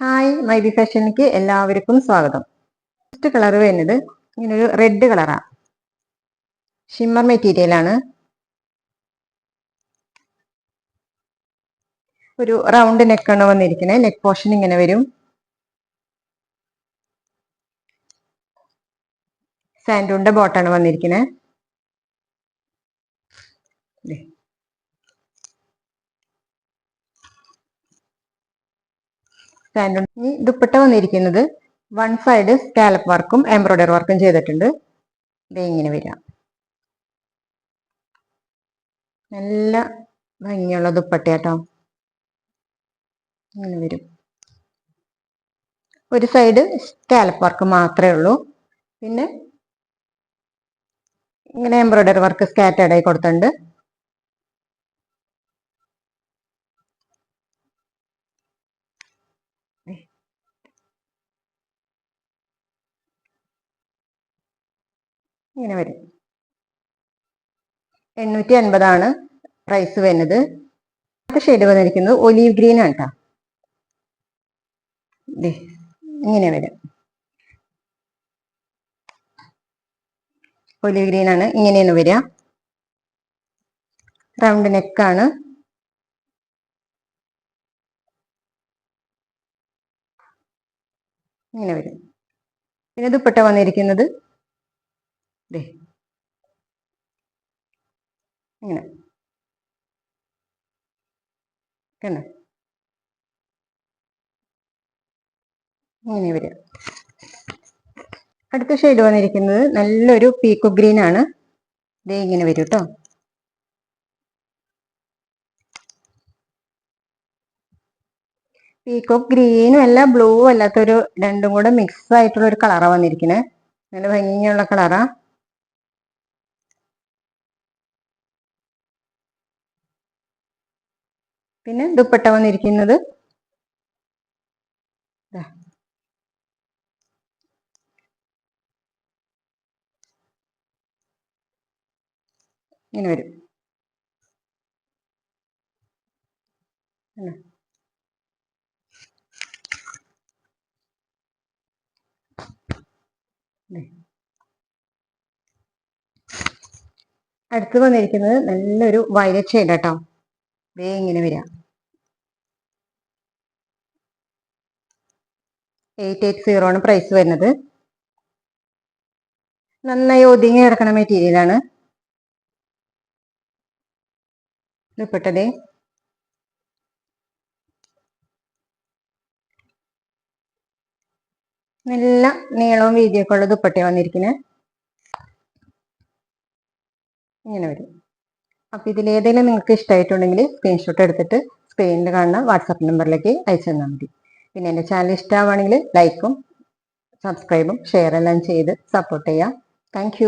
Hi മൈബി ഫാഷനിലേക്ക് എല്ലാവർക്കും സ്വാഗതം. First colour വരുന്നത് ഇങ്ങനൊരു റെഡ് കളറാണ് ഷിമ്മർ മെറ്റീരിയൽ ആണ്. ഒരു റൗണ്ട് നെക്കാണ് വന്നിരിക്കുന്നത്. നെക്ക് പോർഷൻ ഇങ്ങനെ വരും. സാൻഡൂണിന്റെ ബോട്ടാണ് വന്നിരിക്കുന്നത്. സാൻഡൂൺ ഈ ദുപ്പട്ട വന്നിരിക്കുന്നത് വൺ സൈഡ് സ്കാലപ്പ് വർക്കും എംബ്രോയിഡറി വർക്കും ചെയ്തിട്ടുണ്ട്. ഇങ്ങനെ വരാം നല്ല ഭംഗിയുള്ള ദുപ്പട്ട കേട്ടോ. ഇങ്ങനെ വരും. ഒരു സൈഡ് സ്കാലപ്പ് വർക്ക് മാത്രമേ ഉള്ളൂ. പിന്നെ ഇങ്ങനെ എംബ്രോയിഡറി വർക്ക് സ്കാറ്റേഡായി കൊടുത്തിട്ടുണ്ട്. ഇങ്ങനെ വരും. എണ്ണൂറ്റി അൻപതാണ് പ്രൈസ് വരുന്നത്. അടുത്ത ഷെയ്ഡ് വന്നിരിക്കുന്നത് ഒലീവ് ഗ്രീൻ ആണ് കേട്ടോ ഇങ്ങനെ വരും. ഒലീവ് ഗ്രീൻ ആണ് ഇങ്ങനെയാണ് വരിക. റൗണ്ട് നെക്കാണ് ഇങ്ങനെ വരും. പിന്നെ ദുപ്പട്ട വന്നിരിക്കുന്നത് ദേ. ഇങ്ങനെ. കണ്ടോ ഇങ്ങനെ വരിക. അടുത്ത ഷെയ്ഡ് വന്നിരിക്കുന്നത് നല്ലൊരു പീക്കോ ഗ്രീൻ ആണ്. ദേ ഇങ്ങനെ വരും കേട്ടോ പീക്കോക്ക് ഗ്രീനും അല്ല ബ്ലൂ അല്ലാത്തൊരു രണ്ടും കൂടെ മിക്സ് ആയിട്ടുള്ള ഒരു കളറാണ് വന്നിരിക്കുന്നത് നല്ല ഭംഗിയുള്ള കളറാ പിന്നെ ദുപ്പട്ട വന്നിരിക്കുന്നത്. ഇങ്ങനെ വരും. അടുത്ത് വന്നിരിക്കുന്നത് നല്ലൊരു വയലറ്റ് ഷെയ്ഡ് കേട്ടോ ദേ ഇങ്ങനെ വരിക എയ്റ്റ് എയ്റ്റ് സീറോ ആണ് പ്രൈസ് വരുന്നത്. നന്നായി ഒതുങ്ങി കിടക്കണ മെറ്റീരിയലാണ് ദുപ്പട്ടതേ നല്ല നീളവും വീതിയൊക്കെ ഉള്ള ദുപ്പട്ട വന്നിരിക്കുന്നത് ഇങ്ങനെ വരും. അപ്പൊ ഇതിലേതെങ്കിലും നിങ്ങൾക്ക് ഇഷ്ടമായിട്ടുണ്ടെങ്കിൽ സ്ക്രീൻഷോട്ട് എടുത്തിട്ട് സ്ക്രീനിൽ കാണുന്ന വാട്സാപ്പ് നമ്പറിലേക്ക് അയച്ചു തന്നാൽ മതി. പിന്നെ എന്റെ ചാനൽ ഇഷ്ടമാവുകയാണെങ്കിൽ ലൈക്കും സബ്സ്ക്രൈബും ഷെയർ എല്ലാം ചെയ്ത് സപ്പോർട്ട് ചെയ്യാം താങ്ക്